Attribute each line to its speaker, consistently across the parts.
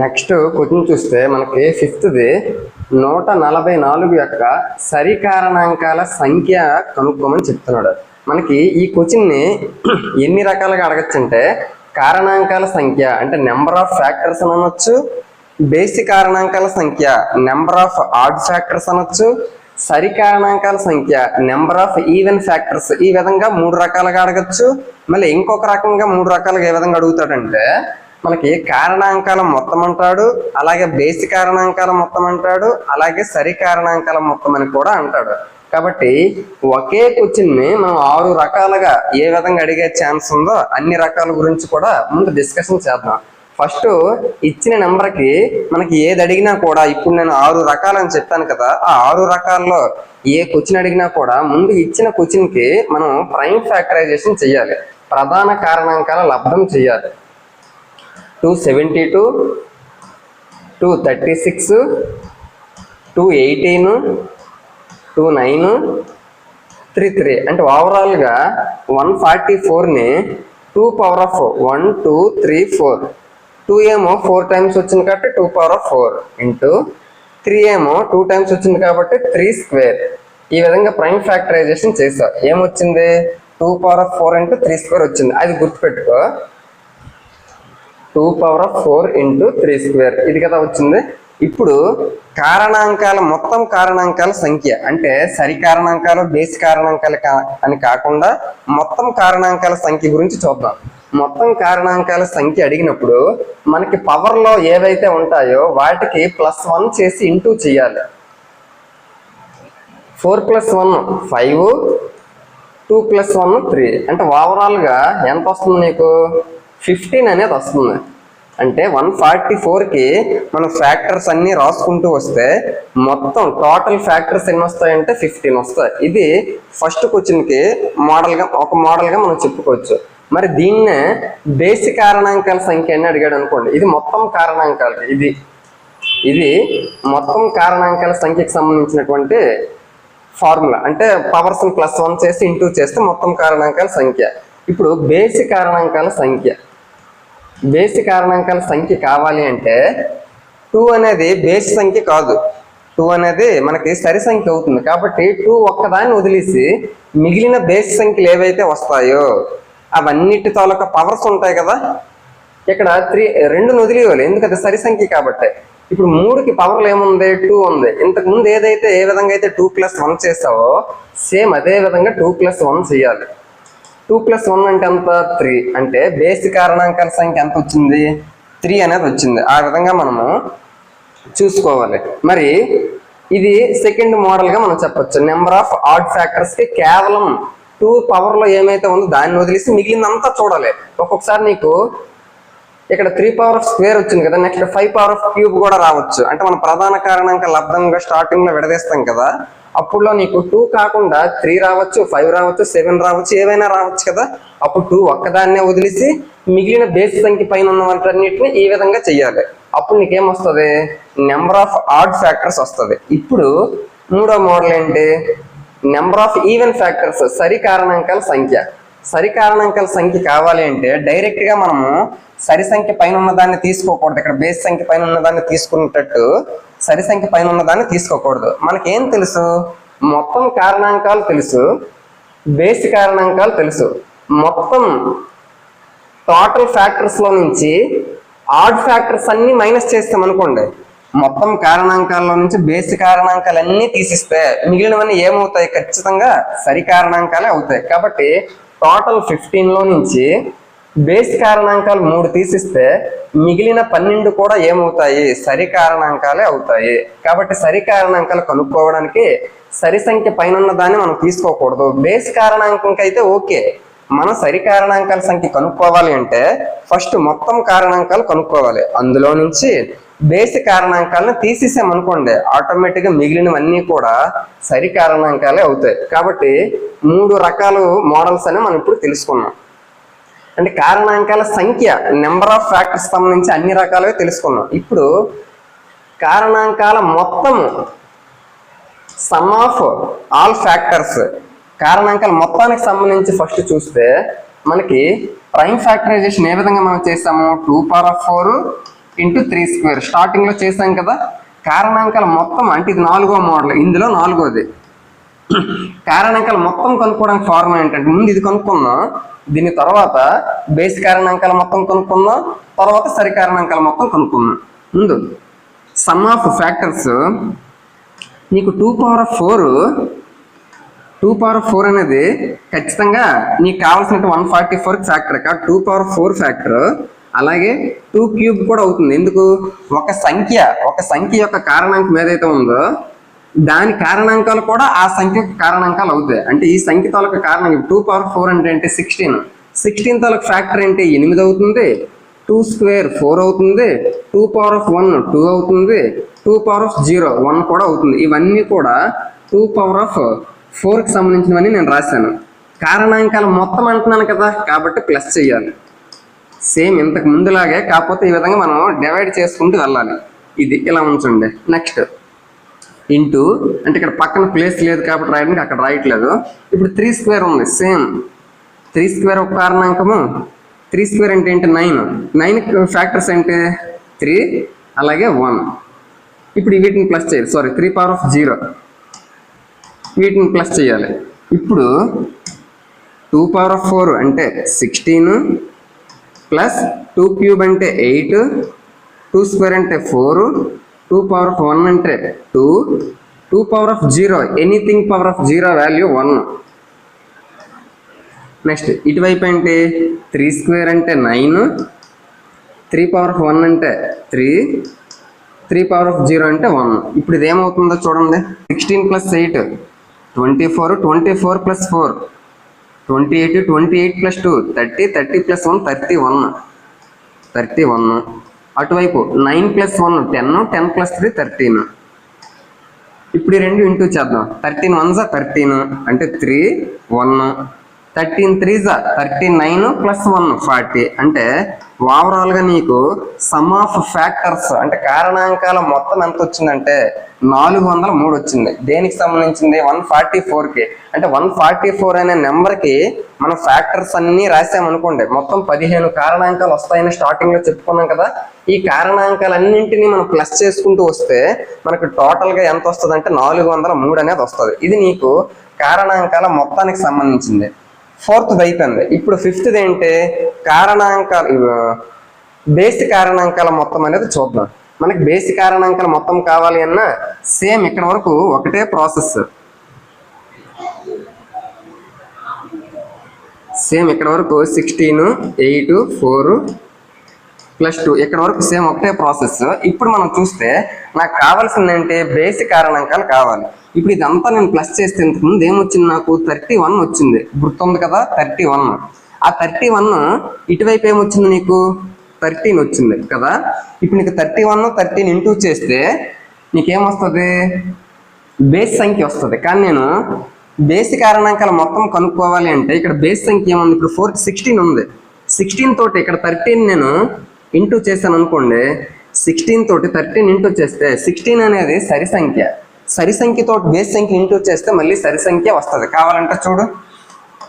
Speaker 1: Next question చూస్తే మనకి ఫిఫ్త్ది నూట నలభై నాలుగు యొక్క సరికారణాంకాల సంఖ్య కనుక్కోమని చెప్తున్నాడు. మనకి ఈ క్వశ్చన్ని ఎన్ని రకాలుగా అడగచ్చు అంటే కారణాంకాల సంఖ్య అంటే నెంబర్ ఆఫ్ ఫ్యాక్టర్స్ అని అనొచ్చు బేసి కారణాంకాల సంఖ్య నెంబర్ ఆఫ్ ఆడ్ ఫ్యాక్టర్స్ అనొచ్చు సరి కారణాంకాల సంఖ్య నెంబర్ ఆఫ్ ఈవెన్ ఫ్యాక్టర్స్ ఈ విధంగా మూడు రకాలుగా అడగచ్చు. మళ్ళీ ఇంకొక రకంగా మూడు రకాలుగా ఏ విధంగా అడుగుతాడంటే మనకి కారణాంకాల మొత్తం అంటాడు అలాగే బేసి కారణాంకాల మొత్తం అంటాడు అలాగే సరి కారణాంకాల మొత్తం అని కూడా అంటాడు. కాబట్టి ఒకే క్వశ్చన్ని మనం ఆరు రకాలుగా ఏ విధంగా అడిగే ఛాన్స్ ఉందో అన్ని రకాల గురించి కూడా ముందు డిస్కషన్ చేద్దాం. ఫస్ట్ ఇచ్చిన నెంబర్కి మనకి ఏది అడిగినా కూడా ఇప్పుడు నేను ఆరు రకాలని చెప్పాను కదా ఆ ఆరు రకాల్లో ఏ క్వశ్చన్ అడిగినా కూడా ముందు ఇచ్చిన క్వశ్చన్కి మనం ప్రైమ్ ఫ్యాక్టరైజేషన్ చేయాలి ప్రధాన కారణాంకాల లబ్ధం చేయాలి two seventy two two thirty six two eighteen two nine three three. అంటే ఓవరాల్గా one forty ఫోర్ని two power of one two three four. Two ఏమో ఫోర్ టైమ్స్ వచ్చింది కాబట్టి two power of four into three ఏమో టూ టైమ్స్ వచ్చింది కాబట్టి three square. ఈ విధంగా ప్రైమ్ ఫ్యాక్టరైజేషన్ చేసావు ఏమొచ్చింది? Two power of four into three square వచ్చింది. అది గుర్తుపెట్టుకో. Two power of four into three square. ఇది కదా వచ్చింది. ఇప్పుడు కారణాంకాల మొత్తం కారణాంకాల సంఖ్య. అంటే సరి కారణాంకాలు బేసి కారణాంకాలు కా- అని కాకుండా మొత్తం కారణాంకాల సంఖ్య గురించి చూద్దాం. మొత్తం కారణాంకాల సంఖ్య అడిగినప్పుడు మనకి పవర్లో ఏవైతే ఉంటాయో వాటికి ప్లస్ వన్ చేసి ఇంటూ చేయాలి. Four plus one five two plus one three అంటే ఓవరాల్గా ఎంత వస్తుంది నీకు? ఫిఫ్టీన్ అనేది వస్తుంది. అంటే వన్ ఫార్టీ ఫోర్కి మనం ఫ్యాక్టర్స్ అన్నీ రాసుకుంటూ వస్తే మొత్తం టోటల్ ఫ్యాక్టర్స్ ఎన్ని వస్తాయంటే ఫిఫ్టీన్ వస్తాయి. ఇది ఫస్ట్ క్వశ్చన్కి మోడల్గా ఒక మోడల్గా మనం చెప్పుకోవచ్చు. మరి దీన్నే బేసి కారణాంకాల సంఖ్య అని అడిగాడు అనుకోండి. ఇది మొత్తం కారణాంకాలు ఇది ఇది మొత్తం కారణాంకాల సంఖ్యకి సంబంధించినటువంటి ఫార్ములా. అంటే పవర్స్ ప్లస్ వన్ చేసి ఇంటూ చేస్తే మొత్తం కారణాంకాల సంఖ్య. ఇప్పుడు బేసి కారణాంకాల సంఖ్య. బేసి కారణాంకాల సంఖ్య కావాలి అంటే టూ అనేది బేసి సంఖ్య కాదు. టూ అనేది మనకి సరి సంఖ్య అవుతుంది. కాబట్టి టూ ఒక్కదాన్ని వదిలేసి మిగిలిన బేసి సంఖ్యలు ఏవైతే వస్తాయో అవన్నిటి తాలూకా పవర్స్ ఉంటాయి కదా. ఇక్కడ త్రీ రెండు వదిలేయాలి. ఎందుకంటే సరి సంఖ్య కాబట్టి. ఇప్పుడు మూడుకి పవర్లు ఏముంది? టూ ఉంది. ఇంతకు ముందు ఏదైతే ఏ విధంగా అయితే టూ ప్లస్ వన్ చేసావో సేమ్ అదే విధంగా టూ ప్లస్ వన్ చేయాలి. టూ ప్లస్ వన్ అంటే ఎంత? త్రీ. అంటే బేసి కారణాంకాల సంఖ్య ఎంత వచ్చింది? త్రీ అనేది వచ్చింది. ఆ విధంగా మనము చూసుకోవాలి. మరి ఇది సెకండ్ మోడల్గా మనం చెప్పొచ్చు. నెంబర్ ఆఫ్ ఆడ్ ఫ్యాక్టర్స్కి కేవలం టూ పవర్లో ఏమైతే ఉందో దాన్ని వదిలేసి మిగిలిందంతా చూడాలి. ఒక్కొక్కసారి నీకు ఇక్కడ త్రీ పవర్ ఆఫ్ స్క్వేర్ వచ్చింది కదా. Next five power of cube కూడా రావచ్చు. అంటే మనం ప్రధాన కారణాంక లబ్ధంగా స్టార్టింగ్లో విడదీస్తాం కదా. అప్పుడులో నీకు టూ కాకుండా త్రీ రావచ్చు ఫైవ్ రావచ్చు సెవెన్ రావచ్చు ఏవైనా రావచ్చు కదా. అప్పుడు టూ ఒక్కదాన్నే వదిలేసి మిగిలిన బేస్ సంఖ్య పైన ఉన్న వాటన్నిటిని ఈ విధంగా చెయ్యాలి. అప్పుడు నీకేం వస్తుంది? నెంబర్ ఆఫ్ ఆడ్ ఫ్యాక్టర్స్ వస్తుంది. ఇప్పుడు మూడో మోడల్ ఏంటి? నెంబర్ ఆఫ్ ఈవెన్ ఫ్యాక్టర్స్ సరి కారణాంకాల సంఖ్య. సరి కారణాంకాల సంఖ్య కావాలి అంటే డైరెక్ట్గా మనము సరి సంఖ్య పైన ఉన్న దాన్ని తీసుకోకూడదు. ఇక్కడ బేస్ సంఖ్య పైన ఉన్న దాన్ని తీసుకున్నట్టు సరి సంఖ్య పైన ఉన్నదాన్ని తీసుకోకూడదు. మనకేం తెలుసు? మొత్తం కారణాంకాలు తెలుసు. బేస్ కారణాంకాలు తెలుసు. మొత్తం టోటల్ ఫ్యాక్టర్స్లో నుంచి ఆడ్ ఫ్యాక్టర్స్ అన్ని మైనస్ చేస్తాం అనుకోండి. మొత్తం కారణాంకాల్లో నుంచి బేస్ కారణాంకాలు అన్ని తీసిస్తే మిగిలినవన్నీ ఏమవుతాయి? ఖచ్చితంగా సరి కారణాంకాలే అవుతాయి. కాబట్టి టోటల్ ఫిఫ్టీన్లో నుంచి బేస్ కారణాంకాలు మూడు తీసిస్తే మిగిలిన పన్నెండు కూడా ఏమవుతాయి? సరి కారణాంకాలే అవుతాయి. కాబట్టి సరి కారణాంకాలు కనుక్కోవడానికి సరి సంఖ్య పైన ఉన్న దాన్ని మనం తీసుకోకూడదు. బేస్ కారణాంకంకైతే ఓకే. మనం సరి కారణాంకాల సంఖ్య కనుక్కోవాలి అంటే ఫస్ట్ మొత్తం కారణాంకాలు కనుక్కోవాలి. అందులో నుంచి బేసి కారణాంకాలను తీసేసామనుకోండి ఆటోమేటిక్గా మిగిలినవన్నీ కూడా సరి కారణాంకాలే అవుతాయి. కాబట్టి మూడు రకాల మోడల్స్ అని మనం ఇప్పుడు తెలుసుకున్నాం. అంటే కారణాంకాల సంఖ్య నెంబర్ ఆఫ్ ఫ్యాక్టర్స్ సంబంధించి అన్ని రకాలుగా తెలుసుకున్నాం. ఇప్పుడు కారణాంకాల మొత్తము సమ్ ఆఫ్ ఆల్ ఫ్యాక్టర్స్ కారణాంకాల మొత్తానికి సంబంధించి ఫస్ట్ చూస్తే మనకి ప్రైమ్ ఫ్యాక్టరైజేషన్ ఏ విధంగా మనం చేస్తాము? Two power of four into three square స్టార్టింగ్లో చేసాం కదా. కారణాంకాలు మొత్తం అంటే ఇది నాలుగో మోడల్ ఇందులో నాలుగోది. కారణాంకాలు మొత్తం కనుక్కోవడానికి ఫార్ములా ఏంటంటే ముందు ఇది కనుక్కుందాం. దీని తర్వాత బేస్ కారణాంకాలు మొత్తం కనుక్కుందాం. తర్వాత సరి కారణాంకాలు మొత్తం కనుక్కుందాం. ముందు సమ్ ఆఫ్ ఫ్యాక్టర్స్ నీకు two power of four two power four అనేది ఖచ్చితంగా నీకు కావాల్సిన వన్ ఫార్టీ ఫోర్ ఫ్యాక్టర్ కాదు టూ పవర్ ఫోర్ ఫ్యాక్టర్ అలాగే టూ క్యూబ్ కూడా అవుతుంది. ఎందుకు? ఒక సంఖ్య ఒక సంఖ్య యొక్క కారణాంకం ఏదైతే ఉందో దాని కారణాంకాలు కూడా ఆ సంఖ్య కారణాంకాలు అవుతాయి. అంటే ఈ సంఖ్య తాలూకు కారణం టూ పవర్ ఫోర్ అంటే అంటే సిక్స్టీన్ సిక్స్టీన్ తాలూకు ఫ్యాక్టర్ అంటే ఎనిమిది అవుతుంది. టూ స్క్వేర్ ఫోర్ అవుతుంది. Two power of one two అవుతుంది. Two power of zero one కూడా అవుతుంది. ఇవన్నీ కూడా టూ పవర్ ఆఫ్ ఫోర్కి సంబంధించినవన్నీ నేను రాశాను. కారణాంకాలు మొత్తం అంటున్నాను కదా కాబట్టి ప్లస్ చేయాలి. సేమ్ ఇంతకు ముందులాగే కాకపోతే ఈ విధంగా మనం డివైడ్ చేసుకుంటూ వెళ్ళాలి. ఇది ఇలా ఉంచండి. నెక్స్ట్ ఇంటూ అంటే ఇక్కడ పక్కన ప్లేస్ లేదు కాబట్టి రాయడానికి అక్కడ రాయట్లేదు ఇప్పుడు త్రీ స్క్వేర్ ఉంది. సేమ్ త్రీ స్క్వేర్ ఒక కారణాంకము. త్రీ స్క్వేర్ అంటే ఏంటి? నైన్ నైన్ ఫ్యాక్టర్స్ ఏంటి త్రీ అలాగే వన్ ఇప్పుడు వీటిని ప్లస్ చేయాలి. Sorry three power of zero వీటిని ప్లస్ చేయాలి. ఇప్పుడు టూ పవర్ ఆఫ్ ఫోర్ అంటే సిక్స్టీన్ ప్లస్ టూ క్యూబ్ అంటే ఎయిట్ టూ స్క్వేర్ అంటే four two power of one అంటే two two power of zero anything power of zero value one. Next ఇటువైపు అంటే three square అంటే nine three power of one అంటే three three power of zero అంటే one. ఇప్పుడు ఇది ఏమవుతుందో చూడండి. Sixteen plus eight twenty four twenty four plus four. Twenty eight twenty eight plus two thirty thirty plus one thirty one thirty one అటువైపు nine plus one ten ten plus three thirteen ఇప్పుడు ఈ రెండు into చేద్దాం. Thirteen one జా thirteen అంటే three one thirteen three జా thirty nine plus one forty. అంటే ఓవరాల్గా నీకు సమ్ ఆఫ్ ఫ్యాక్టర్స్ అంటే కారణాంకాల మొత్తం ఎంత వచ్చిందంటే నాలుగు వందల మూడు వచ్చింది. దేనికి సంబంధించింది? వన్ ఫార్టీ ఫోర్కి. అంటే వన్ ఫార్టీ ఫోర్ అనే నెంబర్కి మనం ఫ్యాక్టర్స్ అన్నీ రాసామనుకోండి మొత్తం పదిహేను కారణాంకాలు వస్తాయని స్టార్టింగ్లో చెప్పుకున్నాం కదా. ఈ కారణాంకాలన్నింటినీ మనం ప్లస్ చేసుకుంటూ వస్తే మనకు టోటల్గా ఎంత వస్తుంది అంటే నాలుగు వందల మూడు అనేది వస్తుంది. ఇది నీకు కారణాంకాల మొత్తానికి సంబంధించింది. ఫోర్త్ అయిపోయింది. ఇప్పుడు ఫిఫ్త్ది ఏంటి? కారణాంకాలు బేసిక్ కారణాంకాల మొత్తం అనేది చూద్దాం. మనకి బేసిక్ కారణాంకాల మొత్తం కావాలి అన్నా సేమ్ ఇక్కడ వరకు ఒకటే ప్రాసెస్. సేమ్ ఇక్కడ వరకు sixteen eight four plus two ఇక్కడ వరకు సేమ్ ఒకటే ప్రాసెస్. ఇప్పుడు మనం చూస్తే నాకు కావాల్సింది ఏంటి బేసిక్ కారణాంకాలు కావాలి. ఇప్పుడు ఇదంతా నేను ప్లస్ చేస్తే ఇంతకు ముందు ఏమొచ్చింది నాకు? థర్టీ వన్ వచ్చింది. గుర్తుంది కదా? థర్టీ వన్ ఆ థర్టీ వన్ ఇటువైపు ఏమొచ్చింది నీకు? థర్టీన్ వచ్చింది కదా? ఇప్పుడు నీకు థర్టీ వన్ థర్టీన్ ఇంటూ చేస్తే నీకేమొస్తుంది? బేస్ సంఖ్య వస్తుంది. కానీ నేను బేసి కారణాంకాలు మొత్తం కనుక్కోవాలి అంటే ఇక్కడ బేస్ సంఖ్య ఏముంది? ఇప్పుడు ఫోర్ సిక్స్టీన్ ఉంది. సిక్స్టీన్ తోటి ఇక్కడ థర్టీన్ నేను ఇంటూ చేశాను అనుకోండి సిక్స్టీన్ తోటి థర్టీన్ ఇంటూ చేస్తే సిక్స్టీన్ అనేది సరి సంఖ్య. సరి సంఖ్యతో బేస్ సంఖ్య ఇంటూ చేస్తే మళ్ళీ సరి సంఖ్య వస్తుంది. కావాలంటే చూడు.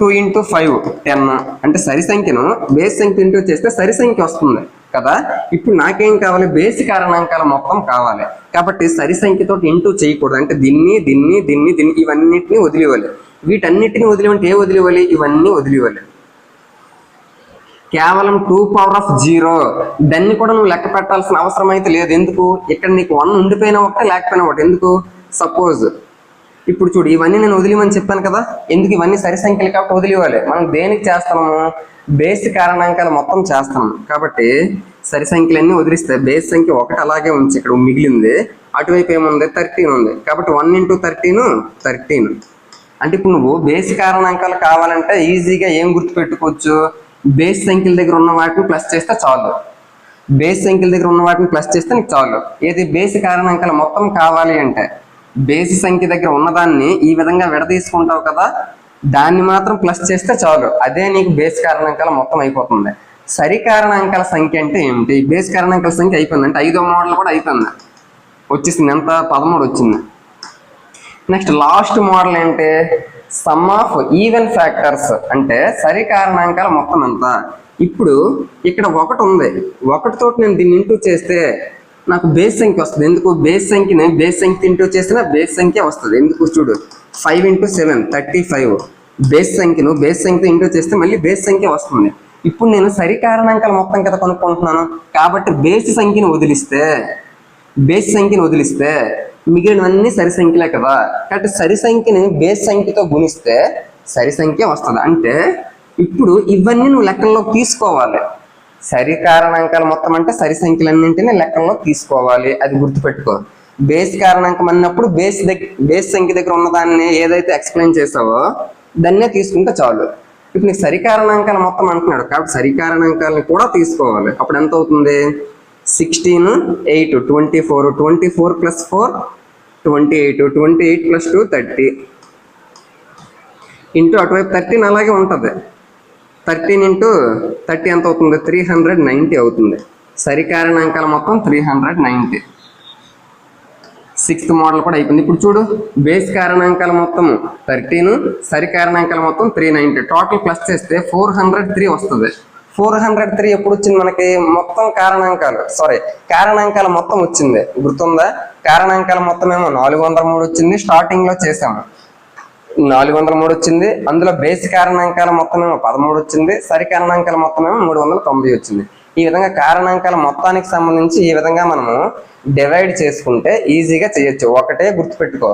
Speaker 1: టూ ఇంటూ ఫైవ్ టెన్ అంటే సరి సంఖ్యను బేస్ సంఖ్య ఇంటూ చేస్తే సరి సంఖ్య వస్తుంది కదా? ఇప్పుడు నాకేం కావాలి? బేసి కారణాంకాల మొత్తం కావాలి. కాబట్టి సరి సంఖ్యతో ఇంటూ చేయకూడదు. అంటే దీన్ని దీన్ని దీన్ని దీన్ని ఇవన్నిటిని వదిలివ్వాలి. వీటన్నిటిని వదిలివంటే ఏ వదిలివ్వాలి? ఇవన్నీ వదిలివ్వాలి. కేవలం టూ పవర్ ఆఫ్ జీరో దాన్ని కూడా నువ్వు లెక్క పెట్టాల్సిన అవసరం అయితే లేదు. ఎందుకు? ఇక్కడ నీకు వన్ ఉండిపోయినా ఒకటి లేకపోయినా ఒకటి. ఎందుకు? సపోజ్ ఇప్పుడు చూడు ఇవన్నీ నేను వదిలివని చెప్పాను కదా. ఎందుకు ఇవన్నీ సరి సంఖ్యలు కాబట్టి వదిలివ్వాలి మనం దేనికి చేస్తాము బేస్ కారణాంకాలు మొత్తం చేస్తాం కాబట్టి సరి సంఖ్యలన్నీ వదిలిస్తే బేస్ సంఖ్య ఒకటి అలాగే ఉంచి ఇక్కడ మిగిలింది. అటువైపు ఏముంది? థర్టీన్ ఉంది. కాబట్టి వన్ ఇంటూ థర్టీన్ థర్టీన్ అంటే ఇప్పుడు నువ్వు బేస్ కారణాంకాలు కావాలంటే ఈజీగా ఏం గుర్తుపెట్టుకోవచ్చు? బేస్ సంఖ్యల దగ్గర ఉన్న వాటిని ప్లస్ చేస్తే చాలు. బేస్ సంఖ్యల దగ్గర ఉన్న వాటిని ప్లస్ చేస్తే నీకు చాలు. ఏది బేస్ కారణాంకాలు మొత్తం కావాలి అంటే బేసి సంఖ్య దగ్గర ఉన్నదాన్ని ఈ విధంగా విడదీసుకుంటావు కదా దాన్ని మాత్రం ప్లస్ చేస్తే చాలు. అదే నీకు బేస్ కారణాంకాల మొత్తం అయిపోతుంది. సరి కారణాంకాల సంఖ్య అంటే ఏమిటి? బేస్ కారణాంకాల సంఖ్య అయిపోయింది అంటే ఐదో మోడల్ కూడా అయిపోయింది. వచ్చేసింది ఎంత? పదమూడు వచ్చింది. నెక్స్ట్ లాస్ట్ మోడల్ ఏంటి? సమ్ ఆఫ్ ఈవెన్ ఫ్యాక్టర్స్ అంటే సరి కారణాంకాల మొత్తం ఎంత? ఇప్పుడు ఇక్కడ ఒకటి ఉంది. ఒకటితో నేను దీన్ని ఇంటూ చేస్తే నాకు బేస్ సంఖ్య వస్తుంది. ఎందుకు? బేస్ సంఖ్యని బేస్ సంఖ్య ఇంటూ చేసినా బేస్ సంఖ్య వస్తుంది. ఎందుకు? చూడు. Five into seven thirty five base సంఖ్యను బేస్ సంఖ్య ఇంటూ చేస్తే మళ్ళీ బేస్ సంఖ్య వస్తుంది. ఇప్పుడు నేను సరి కారణాంకాల మొత్తం కదా కొనుక్కుంటున్నాను. కాబట్టి బేస్ సంఖ్యను వదిలిస్తే బేస్ సంఖ్యను వదిలిస్తే మిగిలినవన్నీ సరి సంఖ్యలే కదా. కాబట్టి సరి సంఖ్యని బేస్ సంఖ్యతో గుణిస్తే సరి సంఖ్య వస్తుంది. అంటే ఇప్పుడు ఇవన్నీ నువ్వు లెక్కల్లోకి తీసుకోవాలి. సరి కారణాంకాలు మొత్తం అంటే సరి సంఖ్యలన్నింటినీ లెక్కల్లో తీసుకోవాలి. అది గుర్తుపెట్టుకో. బేస్ కారణాంకం అన్నప్పుడు బేస్ దగ్గర బేస్ సంఖ్య దగ్గర ఉన్న దాన్ని ఏదైతే ఎక్స్ప్లెయిన్ చేసావో దాన్నే తీసుకుంటే చాలు. ఇప్పుడు నీకు సరికారణాంకాలు మొత్తం అంటున్నాడు. కాబట్టి సరి కారణాంకాలను కూడా తీసుకోవాలి. అప్పుడు ఎంత అవుతుంది? Sixteen eight twenty four twenty four plus four twenty eight twenty eight plus two thirty into అటువైపు థర్టీన్ అలాగే ఉంటుంది. థర్టీన్ ఇంటూ థర్టీ ఎంత అవుతుంది? త్రీ హండ్రెడ్ నైంటీ అవుతుంది. సరి అంకాల మొత్తం three hundred ninety sixth model కూడా అయిపోయింది. ఇప్పుడు చూడు బేస్ కారణాంకాల మొత్తం థర్టీన్ సరికారణాంకాల మొత్తం త్రీ నైంటీ టోటల్ ప్లస్ చేస్తే ఫోర్ హండ్రెడ్ త్రీ వస్తుంది. ఫోర్ హండ్రెడ్ త్రీ ఎప్పుడు వచ్చింది మనకి? మొత్తం కారణాంకాలు. సారీ కారణాంకాలు మొత్తం వచ్చింది. గుర్తుందా? కారణాంకాల మొత్తం ఏమో నాలుగు వందల మూడు వచ్చింది స్టార్టింగ్లో చేసాము నాలుగు వందల మూడు వచ్చింది అందులో బేస్ కారణాంకాల మొత్తం ఏమో పదమూడు వచ్చింది సరి కారణాంకాల మొత్తం ఏమో మూడు వందల తొంభై వచ్చింది. ఈ విధంగా కారణాంకాల మొత్తానికి సంబంధించి ఈ విధంగా మనము డివైడ్ చేసుకుంటే ఈజీగా చేయొచ్చు. ఒకటే గుర్తుపెట్టుకో.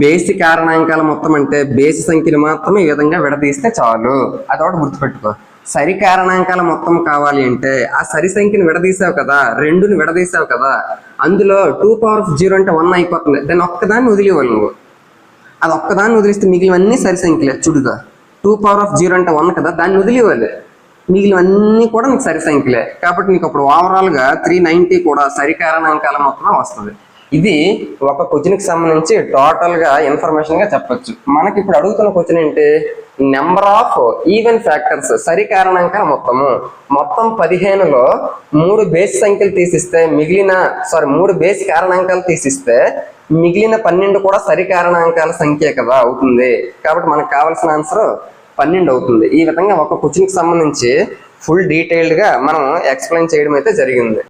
Speaker 1: బేసి కారణాంకాల మొత్తం అంటే బేసి సంఖ్యలు మాత్రం ఈ విధంగా విడదీస్తే చాలు. అదొకటి గుర్తుపెట్టుకో. సరి కారణాంకాల మొత్తం కావాలి అంటే ఆ సరి సంఖ్యను విడదీసావు కదా రెండుని విడదీసావు కదా అందులో టూ పవర్ ఆఫ్ జీరో అంటే వన్ అయిపోతుంది. దాన్ని ఒక్కదాన్ని వదిలేవాలి నువ్వు. అది ఒక్కదాన్ని వదిలిస్తే మిగిలివన్నీ సరి సంఖ్యలే. చూడుగా టూ పవర్ ఆఫ్ జీరో అంటే వన్ కదా దాన్ని వదిలేవాలి మిగిలివన్నీ కూడా నీకు సరి సంఖ్యలే. కాబట్టి నీకు అప్పుడు ఓవరాల్గా త్రీ నైంటీ కూడా సరి కారణాంకాల మొత్తం వస్తుంది. ఇది ఒక క్వశ్చన్కి సంబంధించి టోటల్గా ఇన్ఫర్మేషన్గా చెప్పొచ్చు. మనకి ఇప్పుడు అడుగుతున్న క్వశ్చన్ ఏంటి? నెంబర్ ఆఫ్ ఈవెన్ ఫ్యాక్టర్స్ సరి కారణాంకాల మొత్తము. మొత్తం పదిహేనులో మూడు బేస్ సంఖ్యలు తీసిస్తే మిగిలిన సారీ మూడు బేస్ కారణాంకాలు తీసిస్తే మిగిలిన పన్నెండు కూడా సరి కారణాంకాల సంఖ్య కదా అవుతుంది. కాబట్టి మనకు కావాల్సిన ఆన్సర్ పన్నెండు అవుతుంది. ఈ విధంగా ఒక క్వశ్చన్కి సంబంధించి ఫుల్ డీటెయిల్డ్గా మనం ఎక్స్ప్లెయిన్ చేయడం అయితే జరిగింది.